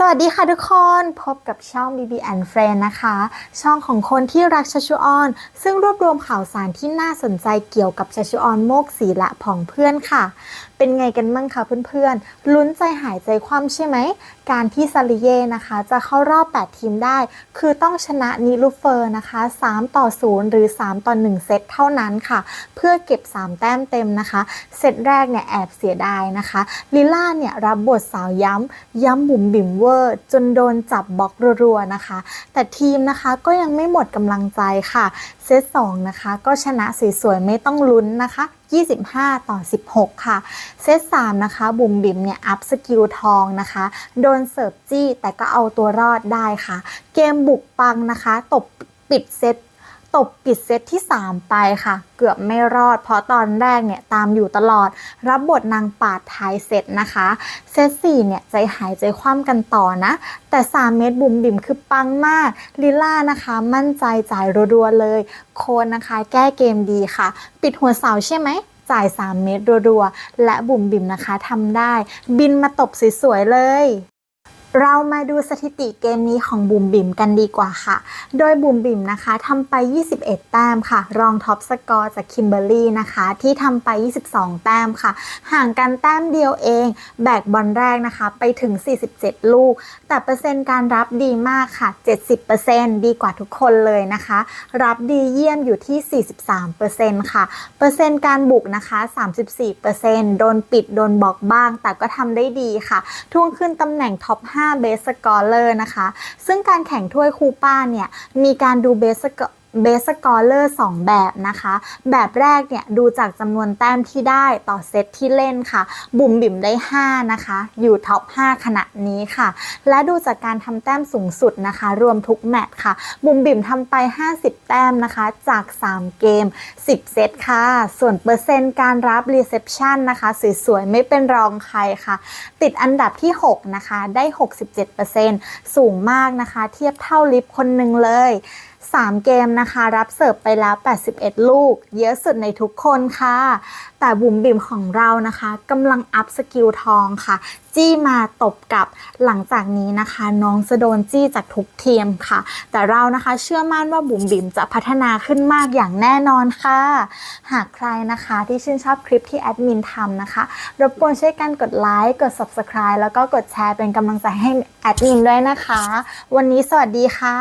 สวัสดีค่ะทุกคนพบกับช่อง BB and Friend นะคะ ช่องของคนที่รักชัชชุออน ซึ่งรวบรวมข่าวสารที่น่าสนใจเกี่ยวกับชัชชุออนโมกสีและผ่องเพื่อนค่ะ เป็นไงกันมั่งคะเพื่อนๆลุ้นใจหายใจความใช่ไหม การที่ซาลิเย่นะคะ จะเข้ารอบ 8 ทีมได้ คือต้องชนะนิลูเฟอร์นะคะ 3 ต่อ 0 หรือ 3 ต่อ 1 เซตเท่านั้นค่ะ เพื่อเก็บ 3 แต้มเต็มนะคะ เซตแรกเนี่ยแอบเสียดายนะคะ ลิล่าเนี่ยรับบทสาวย้ำ ย้ำบุ๋มบิ๋มเวอร์ จนโดนจับบล็อกรัวๆนะคะ แต่ทีมนะคะก็ยังไม่หมดกำลังใจค่ะ เซต2นะคะก็ชนะสวยๆไม่ต้องลุ้นนะคะ25 ต่อ 16 ค่ะ เซต3นะคะ บุ๋มบิ๋มเนี่ย อัพสกิลทองนะคะ โดนเสิร์ฟจี้แต่ก็เอาตัวรอดได้ค่ะ เกมบุกปังนะคะ ตบปิดเซต ตบปิดเซตที่ 3 ไปค่ะ เกือบไม่รอด เพราะตอนแรกเนี่ยตามอยู่ตลอด รับบทนางปาดท้ายเซตนะคะ เซต4เนี่ยใจหายใจคว่ำกันต่อนะ แต่ 3 เม็ดบุ๋มบิ๋มคือปังมาก ลิล่านะคะ มั่นใจจ่ายรัวๆเลย โคนนะคะแก้เกมดีค่ะ ปิดหัวเสาใช่ไหมจ่าย 3 เม็ดรัวๆ และบุ๋มบิ๋มนะคะทำได้ บินมาตบสวยๆเลย เรามาดูสถิติเกมนี้ของบุ๋มบิ๋มกันดีกว่าค่ะ โดยบุ๋มบิ๋มนะคะทำไป 21 แต้มค่ะ รองท็อปสกอร์จากคิมเบอรี่นะคะ ที่ทำไป 22 แต้มค่ะ ห่างกันแต้มเดียวเอง แบกบอลแรกนะคะ ไปถึง 47 ลูก แต่เปอร์เซ็นต์การรับดีมากค่ะ 70%ดีกว่าทุกคนเลยนะคะ รับดีเยี่ยมอยู่ที่ 43%ค่ะ เปอร์เซ็นต์การบุกนะคะ 34%โดนปิดโดนบล็อกบ้าง แต่ก็ทำได้ดีค่ะทวงขึ้นตำแหน่งท็อป 5เบสสกอร์เลอร์นะคะ ซึ่งการแข่งถ้วยคูป้าเนี่ย มีการดูเบสก เบสสกอร์เลอร์2แบบนะคะ แบบแรกเนี่ยดูจากจำนวนแต้มที่ได้ต่อเซตที่เล่นค่ะ บุ๋มบิ๋มได้ 5 นะคะ อยู่ท็อป 5 ขณะนี้ค่ะ และดูจากการทำแต้มสูงสุดนะคะ รวมทุกแมตช์ค่ะ บุ๋มบิ๋มทำไป 50 แต้มนะคะ จาก 3 เกม 10 เซตค่ะ ส่วนเปอร์เซ็นต์การรับรีเซพชันนะคะ สวยๆ ไม่เป็นรองใครค่ะ ติดอันดับที่ 6 นะคะ ได้ 67%สูงมากนะคะ เทียบเท่าลิฟคนหนึ่งเลย 3 เกมนะคะ รับเสิร์ฟไปแล้ว 81 ลูก เยอะสุดในทุกคนค่ะ แต่บุ๋มบิ๋มของเรานะคะกำลังอัพสกิลทองค่ะ จี้มาตบกับหลังจากนี้นะคะ น้องจะโดนจี้จากทุกเทีมค่ะ แต่เรานะคะเชื่อมั่นว่าบุ๋มบิ๋มจะพัฒนาขึ้นมากอย่างแน่นอนค่ะ หากใครนะคะที่ชื่นชอบคลิปที่แอดมินทำนะคะ รบกวนช่วยกันกดไลค์ กด Subscribe แล้วก็กดแชร์เป็นกำลังใจให้แอดมินด้วยนะคะ วันนี้สวัสดีค่ะ